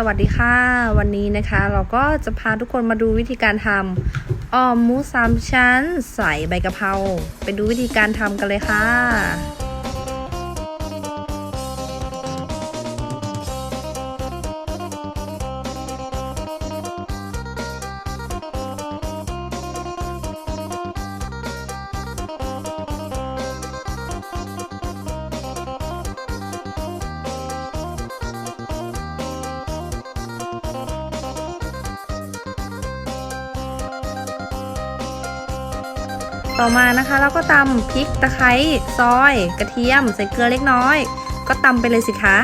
สวัสดีค่ะ วันนี้นะคะเราก็จะพาทุกคนมาดูวิธีการทำอ่อมหมูสามชั้น ใส่ใบกะเพราไปดูวิธีการทำกันเลยค่ะ ต่อมานะคะเราก็ตำพริกตะไคร้ซอย กระเทียม ใส่เกลือเล็กน้อย ก็ตำไปเลยสิคะ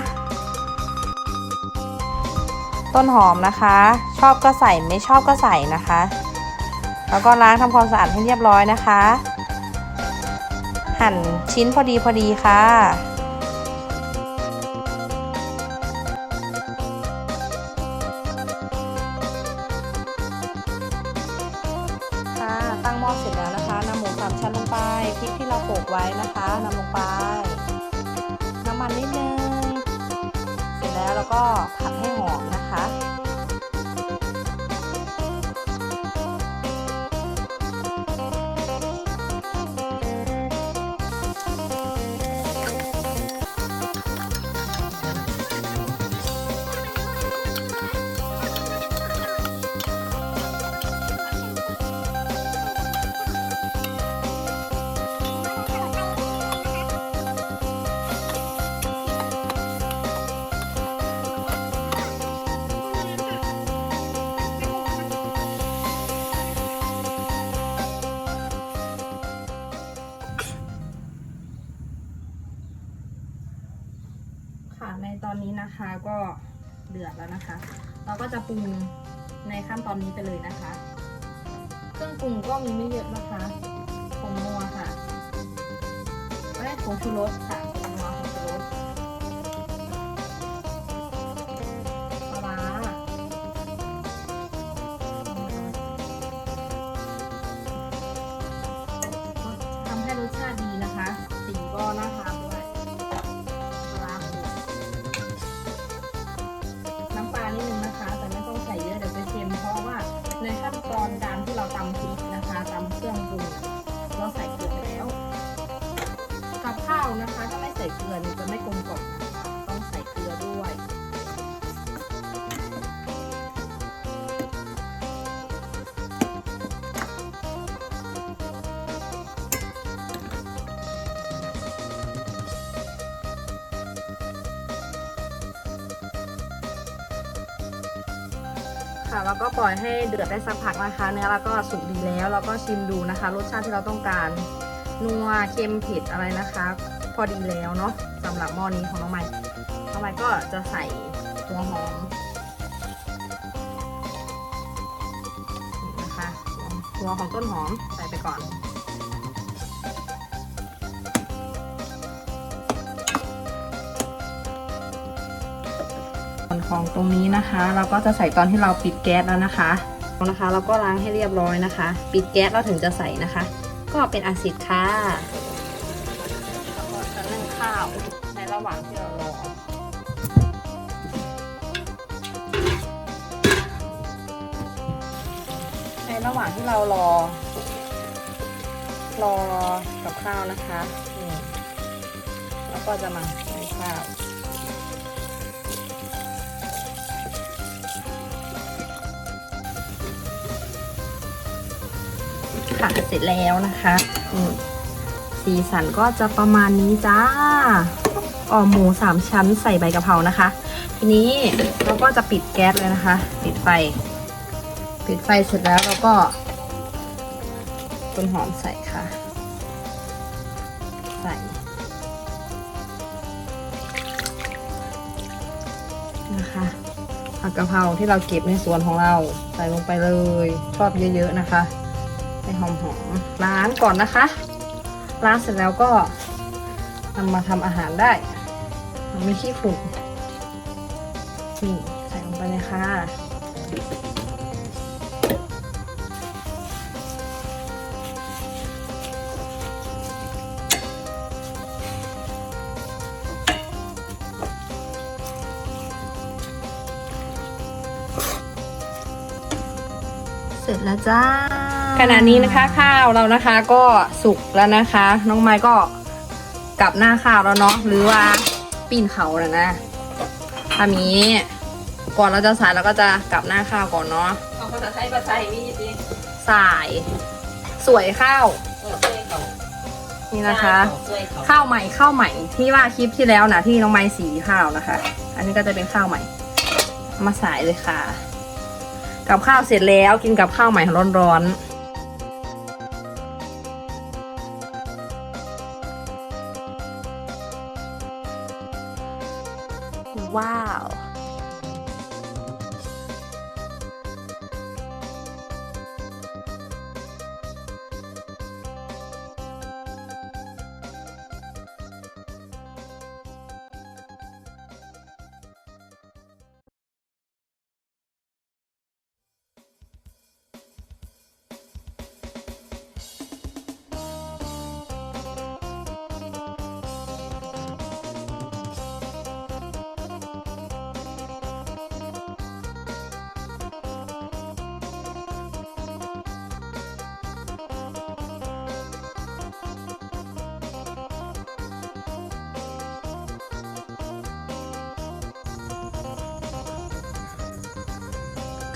ต้นหอมนะคะ ชอบก็ใส่ไม่ชอบก็ใส่นะคะ แล้วก็ล้างทำความสะอาดให้เรียบร้อยนะคะ หั่นชิ้นพอดีพอดีค่ะค่ะตั้งหม้อเสร็จแล้วนะคะามชั้นลงไปพริกที่เราโขลกไว้นะคะนำลงไป น้ำมันนิดนึง เสร็จแล้วเราก็ผัดให้หอมนะคะ อนนี้นะคะก็เดือดแล้วนะคะ เราก็จะปรุงในขั้นตอนนี้ไปเลยนะคะ เครื่องปรุงก็มีไม่เยอะนะคะผงนัวค่ะไม่ผงชูรสค่ะ ตอนการที่เราตำพริกนะคะตำเครื่องปรุงเราใส่เกลือไปแล้ว กับข้าวนะคะถ้าไม่ใส่เกลือเนี่ยจะไม่กลมกล่อม ค่ะแล้วก็ปล่อยให้เดือดได้สักพักนะคะ เนื้อเราก็สุกดีแล้วเราก็ชิมดูนะคะ รสชาติที่เราต้องการนัวเค็มเผ็ดอะไรนะคะ พอดีแล้วเนาะสำหรับหม้อนี้ของน้องใหม่น้องใหม่ก็จะใส่หัวหอมนะคะหัวของต้นหอมใส่ไปก่อน ของตรงนี้นะคะ เราก็จะใส่ตอนที่เราปิดแก๊สแล้วนะคะนะคะเราก็ล้างให้เรียบร้อยนะคะ ปิดแก๊สเราถึงจะใส่นะคะ ก็เป็นอาซิดค่ะแล้วก็จะนึ่งข้าวในระหว่างที่เรารอในระหว่างที่เรารอ รอกับข้าวนะคะนี่แล้วก็จะมาใส่ข้าว ค่ะ เสร็จแล้วนะคะนี่สีสันก็จะประมาณนี้จ้าอ่อมหมูสามชั้นใส่ใบกะเพรานะคะ ทีนี้เราก็จะปิดแก๊สเลยนะคะ ปิดไฟ ปิดไฟเสร็จแล้วเราก็ต้นหอมใส่ค่ะ ใส่นะคะผักกะเพราที่เราเก็บในสวนของเราใส่ลงไปเลย ชอบเยอะๆนะคะ ให้หอมหอมล้างก่อนนะคะล้างเสร็จแล้วก็นำมาทำอาหารได้ มันไม่ขี้ฝุ่นนี่ใส่ลงไปเลยค่ะเสร็จแล้วจ้า ขณะนี้นะคะข้าวเรานะคะก็สุกแล้วนะคะ น้องไม้ก็กลับหน้าข้าวแล้วเนาะหรือว่าปีนเขาแล้วนะทำนี้ก่อนเราจะใส่เราก็จะกลับหน้าข้าวก่อนเนาะเอาภาษาไทยภาษาอีกทีใส่สวยข้าวเออช่วยเขานี่นะคะช่วยเขาข้าวใหม่ข้าวใหม่ที่ว่าคลิปที่แล้วนะที่น้องไม้สีข้าวนะคะ อันนี้ก็จะเป็นข้าวใหม่เอามาใส่เลยค่ะ กับข้าวเสร็จแล้วกินกับข้าวใหม่ร้อนๆ ว้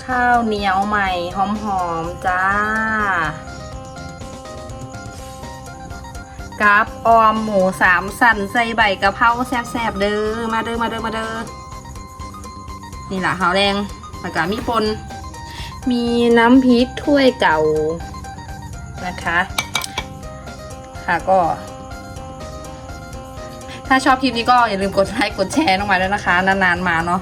ข้าวเหนียวใหม่หอมๆจ้า กับออมหมูสามสันใส่ใบกะเพราแซ่บๆเด้อมาเด้อมาเด้อมาเด้อนี่แหละข้าวแดงแล้วก็มีปนมีน้ำพริกถ้วยเก่านะคะ ค่ะก็ ถ้าชอบคลิปนี้ก็อย่าลืมกดไลค์กดแชร์ลงมาด้วยนะคะ นานๆมาเนาะ